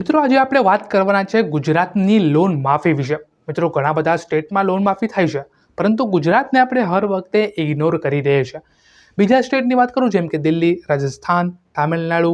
મિત્રો, આજે આપણે વાત કરવાના છે ગુજરાતની લોન માફી વિશે. મિત્રો, ઘણા બધા સ્ટેટમાં લોન માફી થાય છે, પરંતુ ગુજરાતને આપણે હર વખતે ઇગ્નોર કરી રહીએ છીએ બીજા સ્ટેટની વાત કરું, જેમ કે દિલ્હી, રાજસ્થાન, તામિલનાડુ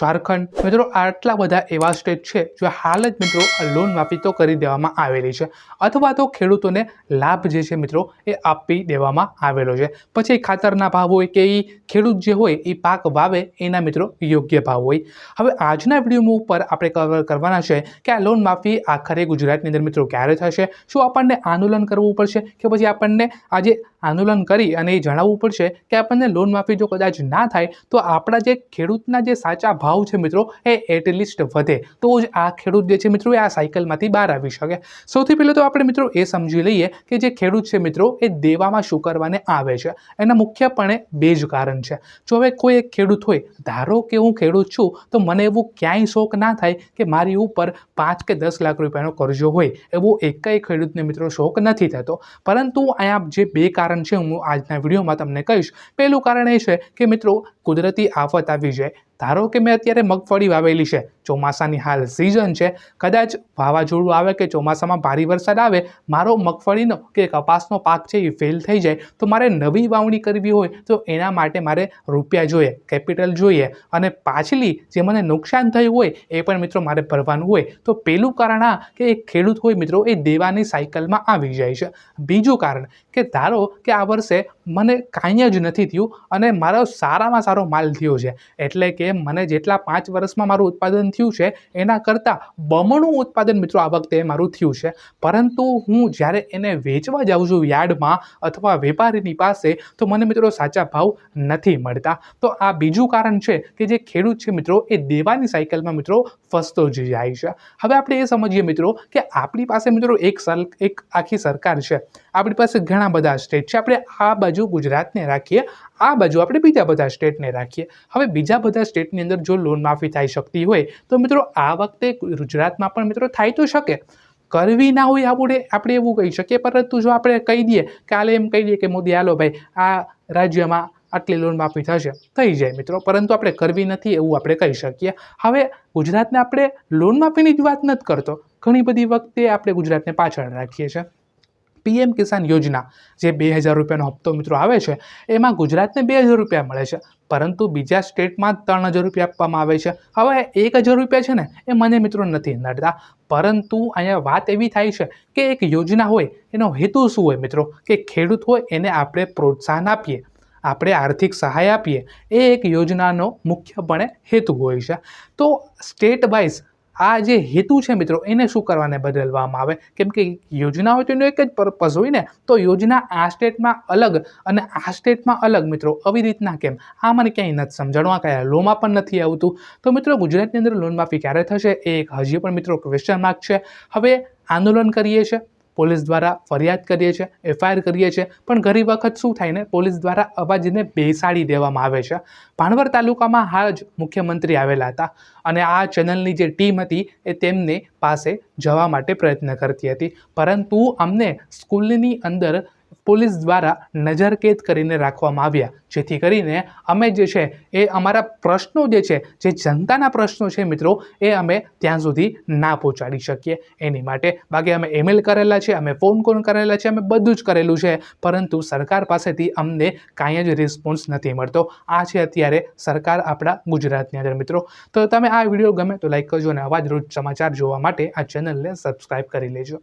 ઝારખંડ. મિત્રો, આટલા બધા એવા સ્ટેટ છે જે હાલ જ મિત્રો લોન માફી તો કરી દેવામાં આવેલી છે. અથવા તો ખેડૂતોને લાભ જે છે મિત્રો એ આપી દેવામાં આવેલો છે. પછી ખાતરના ભાવ હોય કે એ ખેડૂત જે હોય એ પાક વાવે એના મિત્રો યોગ્ય ભાવ હોય. હવે આજના વિડીયોમાં ઉપર આપણે કવર કરવાના છે કે આ લોન માફી આખરે ગુજરાતની અંદર મિત્રો ક્યારે થશે? શું આપણને આંદોલન કરવું પડશે? કે પછી આપણને આજે આંદોલન કરી અને એ જણાવવું પડશે કે આપણને લોન માફી જો કદાચ ના થાય, તો આપણા જે ખેડૂતના જે સાચા ભાવ છે મિત્રો એ એટલીસ્ટ વધે. તો જ આ ખેડૂત જે છે મિત્રો એ આ સાયકલમાંથી બહાર આવી શકે. સૌથી પહેલાં તો આપણે મિત્રો એ સમજી લઈએ કે જે ખેડૂત છે મિત્રો એ દેવામાં શું કરવાને આવે છે. એના મુખ્યપણે બે જ કારણ છે. જો હવે કોઈ એક ખેડૂત હોય, ધારો કે હું ખેડૂત છું, તો મને એવું ક્યાંય શોખ ના થાય કે મારી ઉપર પાંચ કે દસ લાખ રૂપિયાનો કરજો હોય. એવો એકેય ખેડૂતને મિત્રો શોખ નથી થતો. પરંતુ અહીંયા જે બે કારણ છે હું આજના વિડીયોમાં તમને કહીશ. પહેલું કારણ એ છે કે મિત્રો કુદરતી આફત આવી જાય. ધારો કે મેં અત્યારે મગફળી વાવેલી છે ચોમાસાની હાલ સિઝન છે. કદાચ વાવાઝોડું આવે કે ચોમાસામાં ભારે વરસાદ આવે, મારો મગફળીનો કે કપાસનો પાક છે એ ફેલ થઈ જાય, તો મારે નવી વાવણી કરવી હોય, તો એના માટે મારે રૂપિયા જોઈએ કેપિટલ જોઈએ. અને પાછલી જે મને નુકસાન થયું હોય, એ પણ મિત્રો મારે ભરવાનું હોય. તો પેલું કારણ આ કે એક ખેડૂત હોય મિત્રો, એ દેવાની સાયકલમાં આવી જાય છે. બીજું કારણ કે ધારો કે આ વર્ષે મને કાંઈ જ નથી થયું અને મારો સારામાં સારો માલ થયો છે. એટલે કે મને જેટલા પાંચ વર્ષમાં મારું ઉત્પાદન થયું છે, એના કરતાં બમણું ઉત્પાદન મિત્રો આ વખતે મારું થયું છે. પરંતુ હું જ્યારે એને વેચવા જાઉં છું યાર્ડમાં અથવા વેપારીની પાસે, તો મને મિત્રો સાચા ભાવ નથી મળતા. તો આ બીજું કારણ છે કે જે ખેડૂત છે મિત્રો, એ દેવાની સાયકલમાં મિત્રો ફસતો જ જાય છે. હવે આપણે એ સમજીએ મિત્રો કે આપણી પાસે મિત્રો એક સર, એક આખી સરકાર છે. આપણી પાસે ઘણા બધા સ્ટેટ છે. આપણે આ બાજુ ગુજરાતને રાખીએ, આ બાજુ આપણે બીજા બધા સ્ટેટને રાખીએ. હવે બીજા બધા સ્ટેટની અંદર જો લોન માફી થઈ શકતી હોય તો મિત્રો, આ વખતે ગુજરાતમાં પણ મિત્રો થાય તો શકે. કરવી ના હોય આપણે આપણે એવું કહી શકીએ. પરંતુ જો આપણે કહી દઈએ કાલે એમ કહી દઈએ કે મોદી, હાલો ભાઈ, આ રાજ્યમાં આટલી લોન માફી થશે. થઈ જાય મિત્રો. પરંતુ આપણે કરવી નથી એવું આપણે કહી શકીએ. હવે ગુજરાતને આપણે લોન માફીની જ વાત નથી કરતો. ઘણી બધી વખતે આપણે ગુજરાતને પાછળ રાખીએ છીએ. પીએમ કિસાન યોજના જે બે હજાર રૂપિયાનો હપ્તો મિત્રો આવે છે, એમાં ગુજરાતને બે હજાર રૂપિયા મળે છે. પરંતુ બીજા સ્ટેટમાં ત્રણ હજાર રૂપિયા આપવામાં આવે છે. હવે એક હજાર રૂપિયા છે ને, એ મને મિત્રો નથી નડતા પરંતુ અહીંયા વાત એવી થાય છે કે એક યોજના હોય, એનો હેતુ શું હોય મિત્રો? કે ખેડૂત હોય, એને આપણે પ્રોત્સાહન આપીએ, આપણે આર્થિક સહાય આપીએ. એ એક યોજનાનો મુખ્યપણે હેતુ હોય છે. તો સ્ટેટ વાઇઝ આ જે હેતુ છે મિત્રો, એને શું કરવાને બદલવામાં આવે? કેમ કે યોજના હોય તો એનો એક જ પર્પઝ હોય ને, તો યોજના આ સ્ટેટમાં અલગ અને આ સ્ટેટમાં અલગ મિત્રો, આવી રીતના કેમ? આ મને ક્યાંય નથી સમજાણું, આ કયા લોમાં પણ નથી આવતું. તો મિત્રો, ગુજરાતની અંદર લોન માફી ક્યારે થશે? એ એક હજી પણ મિત્રો ક્વેશ્ચન માર્ક છે. હવે આંદોલન કરીએ છીએ. પોલીસ દ્વારા ફરિયાદ કરીએ છીએ, એફઆઈઆર કરીએ છીએ, પણ ઘણી વખત શું થાય ને, પોલીસ દ્વારા અવાજને બેસાડી દેવામાં આવે છે. ભાણવર તાલુકામાં હાલ જ મુખ્યમંત્રી આવેલા હતા અને આ ચેનલની જે ટીમ હતી એ તેમને પાસે જવા માટે પ્રયત્ન કરતી હતી. પરંતુ અમને સ્કૂલની અંદર પોલીસ દ્વારા નજરકેદ કરીને રાખવામાં આવ્યા. જેથી કરીને અમે જે છે, એ અમારા પ્રશ્નો જે છે, જે જનતાના પ્રશ્નો છે મિત્રો, એ અમે ત્યાં સુધી ના પહોંચાડી શકીએ. એની માટે બાકી અમે ઈમેલ કરેલા છે, અમે ફોન કોલ કરેલા છે, અમે બધું જ કરેલું છે. પરંતુ સરકાર પાસેથી અમને કાંઈ જ રિસ્પોન્સ નથી મળતો. આ છે અત્યારે સરકાર આપણા ગુજરાતની અંદર મિત્રો. તો તમે આ વીડિયો ગમે તો લાઈક કરજો અને આવા રોજ સમાચાર જોવા માટે આ ચેનલને સબસ્ક્રાઈબ કરી લેજો.